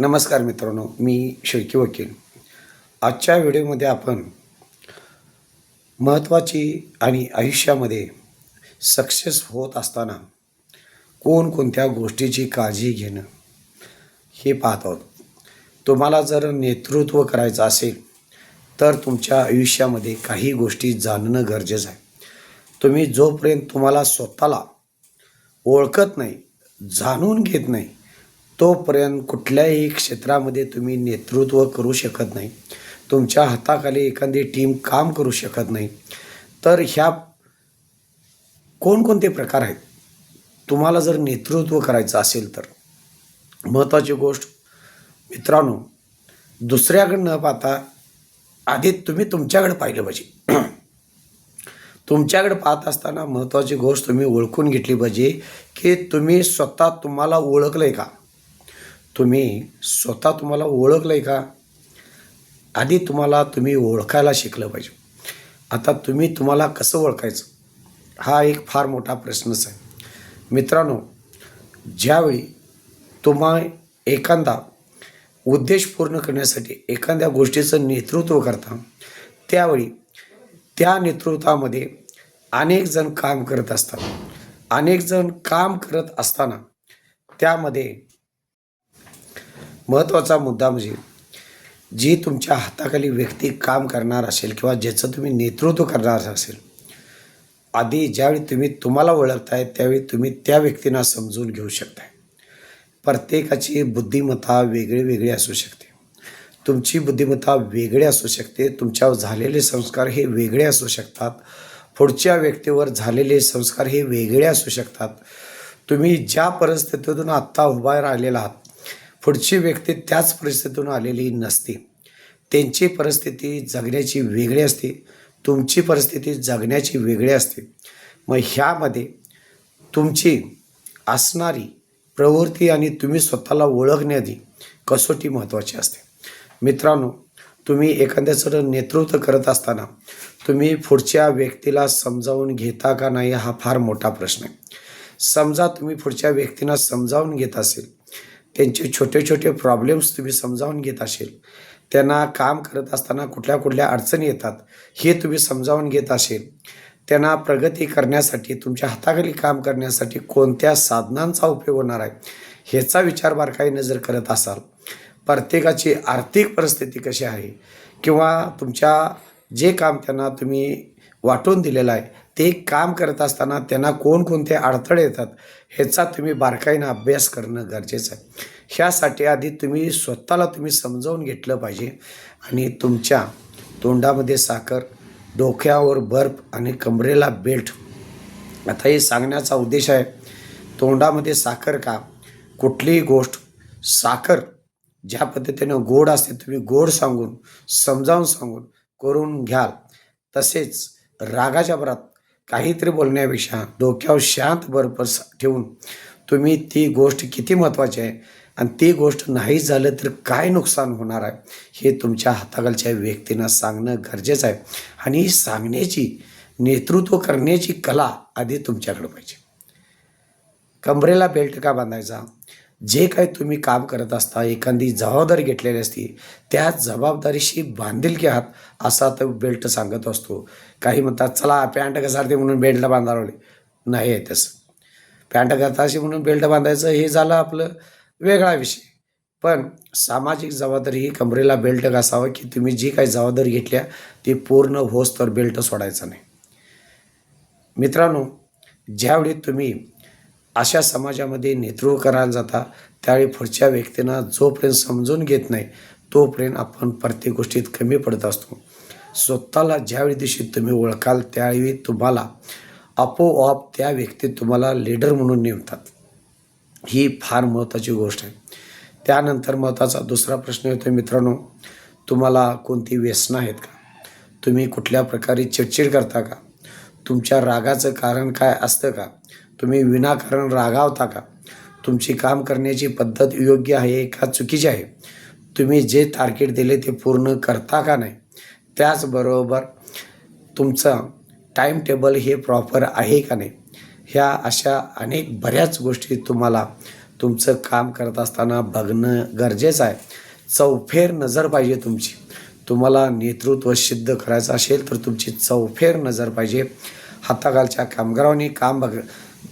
नमस्कार मित्रांनो मी शेळकी वकील. आजच्या व्हिडिओमध्ये आपण महत्त्वाची आणि आयुष्यामध्ये सक्सेस होत असताना कोणकोणत्या गोष्टीची काळजी घेणं हे पाहत आहोत. तुम्हाला जर नेतृत्व करायचं असेल तर तुमच्या आयुष्यामध्ये काही गोष्टी जाणणं गरजेचं आहे. तुम्ही जोपर्यंत तुम्हाला स्वतःला ओळखत नाही जाणून घेत नाही तोपर्यंत कुठल्याही क्षेत्रामध्ये तुम्ही नेतृत्व करू शकत नाही. तुमच्या हाताखाली एखादी टीम काम करू शकत नाही. तर ह्या कोणकोणते प्रकार आहेत? तुम्हाला जर नेतृत्व करायचं असेल तर. महत्त्वाची गोष्ट मित्रांनो दुसऱ्याकडे न पाहता आधी तुम्ही तुमच्याकडे पाहिलं पाहिजे. तुमच्याकडे पाहत असताना महत्त्वाची गोष्ट तुम्ही ओळखून घेतली पाहिजे की तुम्ही स्वतः तुम्हाला ओळखलं आहे का? तुम्ही स्वतः तुम्हाला ओळखलं आहे का? आधी तुम्हाला तुम्ही ओळखायला शिकलं पाहिजे. आता तुम्ही तुम्हाला कसं ओळखायचं? हा एक फार मोठा प्रश्नच आहे. मित्रांनो ज्यावेळी तुम्हा एखादा उद्देश पूर्ण करण्यासाठी एखाद्या गोष्टीचं नेतृत्व करता त्यावेळी त्या नेतृत्वामध्ये अनेक जण काम करत असतात. अनेक जण काम करत असताना त्यामध्ये महत्त्वाचा मुद्दा म्हणजे जी तुमच्या हाताखाली व्यक्ती काम करणार असेल किंवा ज्याचं तुम्ही नेतृत्व करणार असेल आधी ज्यावेळी तुम्ही तुम्हाला ओळखताय त्यावेळी तुम्ही त्या व्यक्तींना समजून घेऊ शकताय. प्रत्येकाची बुद्धिमत्ता वेगळी वेगळी असू शकते. तुमची बुद्धिमत्ता वेगळी असू शकते तुमच्यावर झालेले संस्कार हे वेगळे असू शकतात. पुढच्या व्यक्तीवर झालेले संस्कार हे वेगळे असू शकतात. तुम्ही ज्या परिस्थितीतून आत्ता उभा राहिलेला आहात पुढची व्यक्ती त्याच परिस्थितीतून आलेली नसते. त्यांची परिस्थिती जगण्याची वेगळी असते. तुमची परिस्थिती जगण्याची वेगळी असते. मग ह्यामध्ये तुमची असणारी प्रवृत्ती आणि तुम्ही स्वतःला ओळखण्याआधी कसोटी महत्त्वाची असते. मित्रांनो तुम्ही एखाद्याचं नेतृत्व करत असताना तुम्ही पुढच्या व्यक्तीला समजावून घेता का नाही हा फार मोठा प्रश्न आहे. समजा तुम्ही पुढच्या व्यक्तींना समजावून घेत असेल त्यांचे छोटे छोटे प्रॉब्लेम्स तुम्ही समजावून घेत असेल. त्यांना काम करत असताना कुठल्या कुठल्या अडचणी येतात हे तुम्ही समजावून घेत असेल. त्यांना प्रगती करण्यासाठी तुमच्या हाताखाली काम करण्यासाठी कोणत्या साधनांचा उपयोग होणार आहे ह्याचा विचार बारकाई नजर करत असाल. प्रत्येकाची आर्थिक परिस्थिती कशी आहे किंवा तुमच्या जे काम त्यांना तुम्ही वाटून दिलेलं आहे ते काम करत असताना त्यांना कोणकोणते अडथळे येतात ह्याचा तुम्ही बारकाईनं अभ्यास करणं गरजेचं आहे. ह्यासाठी आधी तुम्ही स्वतःला तुम्ही समजावून घेतलं पाहिजे आणि तुमच्या तोंडामध्ये साखर डोक्यावर बर्फ आणि कमरेला बेल्ट. आता हे सांगण्याचा उद्देश आहे तोंडामध्ये साखर का? कुठलीही गोष्ट साखर ज्या पद्धतीनं गोड असते तुम्ही गोड सांगून समजावून सांगून करून घ्याल. तसेच रागाच्या भरात काहीतरी बोलण्यापेक्षा डोक्यावर शांत बरोबर ठेवून तुम्ही ती गोष्ट किती महत्त्वाची आहे आणि ती गोष्ट नाही झालं तर काय नुकसान होणार आहे हे तुमच्या हाताखालच्या व्यक्तींना सांगणं गरजेचं आहे. आणि सांगण्याची नेतृत्व करण्याची कला आधी तुमच्याकडे पाहिजे. कमरेला बेल्ट का बांधायचा? जे काय तुम्ही काम करत असता एखादी जबाबदारी घेतलेली असती त्या जबाबदारीशी बांधिलकी आहात असा तो बेल्ट सांगत असतो. काही म्हणतात चला पॅन्ट घसारते म्हणून बेल्टला बांधावं नाही आहे तसं. पॅन्ट घाताशी म्हणून बेल्ट बांधायचं हे झालं आपलं वेगळा विषय. पण सामाजिक जबाबदारी ही कमरेला बेल्ट घासावं की तुम्ही जी काही जबाबदारी घेतल्या ती पूर्ण होस तर बेल्ट सोडायचा नाही. मित्रांनो ज्यावेळी तुम्ही अशा समाजामध्ये नेतृत्व करायला जाता त्यावेळी पुढच्या व्यक्तींना जोपर्यंत समजून घेत नाही तोपर्यंत आपण प्रत्येक गोष्टीत कमी पडत असतो. स्वतःला ज्यावेळी दिवशी तुम्ही ओळखाल त्यावेळी तुम्हाला आपोआप त्या व्यक्तीत तुम्हाला लीडर म्हणून नेमतात. ही फार महत्त्वाची गोष्ट आहे. त्यानंतर महत्त्वाचा दुसरा प्रश्न येतो मित्रांनो तुम्हाला कोणती व्यसनं आहेत का? तुम्ही कुठल्या प्रकारे चिडचिड करता का? तुमच्या रागाचं कारण काय असतं का? तुम्ही विनाकारण रागावता का? तुमची काम करण्याची पद्धत योग्य आहे का चुकीची आहे? तुम्ही जे टार्गेट दिले ते पूर्ण करता का नाही? त्याचबरोबर तुमचं टाईम टेबल हे प्रॉपर आहे का नाही? ह्या अशा अनेक बऱ्याच गोष्टी तुम्हाला तुमचं काम करत असताना बघणं गरजेचं आहे. चौफेर नजर पाहिजे तुमची. तुम्हाला नेतृत्व सिद्ध करायचं असेल तर तुमची चौफेर नजर पाहिजे. हाताखालच्या कामगारांनी काम बघ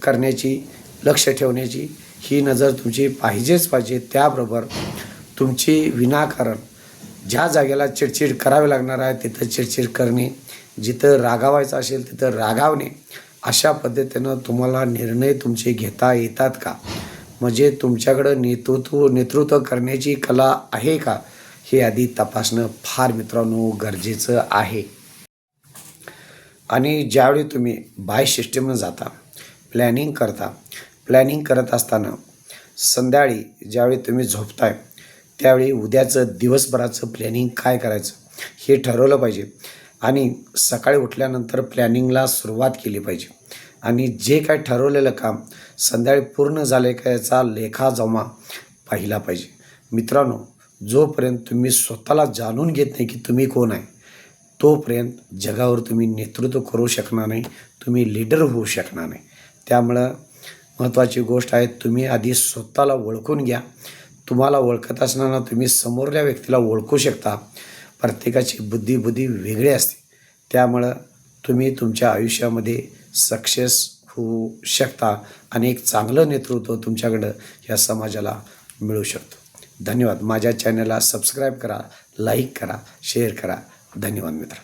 करण्याची लक्ष ठेवण्याची ही नजर तुमची पाहिजेच पाहिजे. त्याबरोबर तुमची विनाकारण ज्या जागेला चिडचिड करावी लागणार आहे तिथं चिडचिड करणे जिथं रागावायचं असेल तिथं रागावणे अशा पद्धतीनं तुम्हाला निर्णय तुमचे घेता येतात का? म्हणजे तुमच्याकडं नेतृत्व नेतृत्व करण्याची कला आहे का? हे आधी तपासणं फार मित्रांनो गरजेचं आहे. आणि ज्यावेळी तुम्ही बाय सिस्टीमनं जाता प्लॅनिंग करता. प्लॅनिंग करत असताना संध्याकाळी ज्यावेळी तुम्ही झोपताय त्यावेळी उद्याचं दिवसभराचं प्लॅनिंग काय करायचं हे ठरवलं पाहिजे आणि सकाळी उठल्यानंतर प्लॅनिंगला सुरुवात केली पाहिजे. आणि जे काय ठरवलेलं काम संध्याकाळी पूर्ण झाले का याचा लेखाजोमा पाहिला पाहिजे. मित्रांनो जोपर्यंत तुम्ही स्वतःला जाणून घेत नाही की तुम्ही कोण आहे तोपर्यंत जगावर तुम्ही नेतृत्व करू शकणार नाही तुम्ही लीडर होऊ शकणार नाही. त्यामुळं महत्त्वाची गोष्ट आहे तुम्ही आधी स्वतःला ओळखून घ्या. तुम्हाला ओळखत असताना तुम्ही समोरल्या व्यक्तीला ओळखू शकता. प्रत्येकाची बुद्धी बुद्धी वेगळी असते. त्यामुळं तुम्ही तुमच्या आयुष्यामध्ये सक्सेस होऊ शकता आणि एक चांगलं नेतृत्व तुमच्याकडं या समाजाला मिळू शकतो. धन्यवाद. माझ्या चॅनलला सबस्क्राईब करा लाईक करा शेअर करा. धन्यवाद मित्र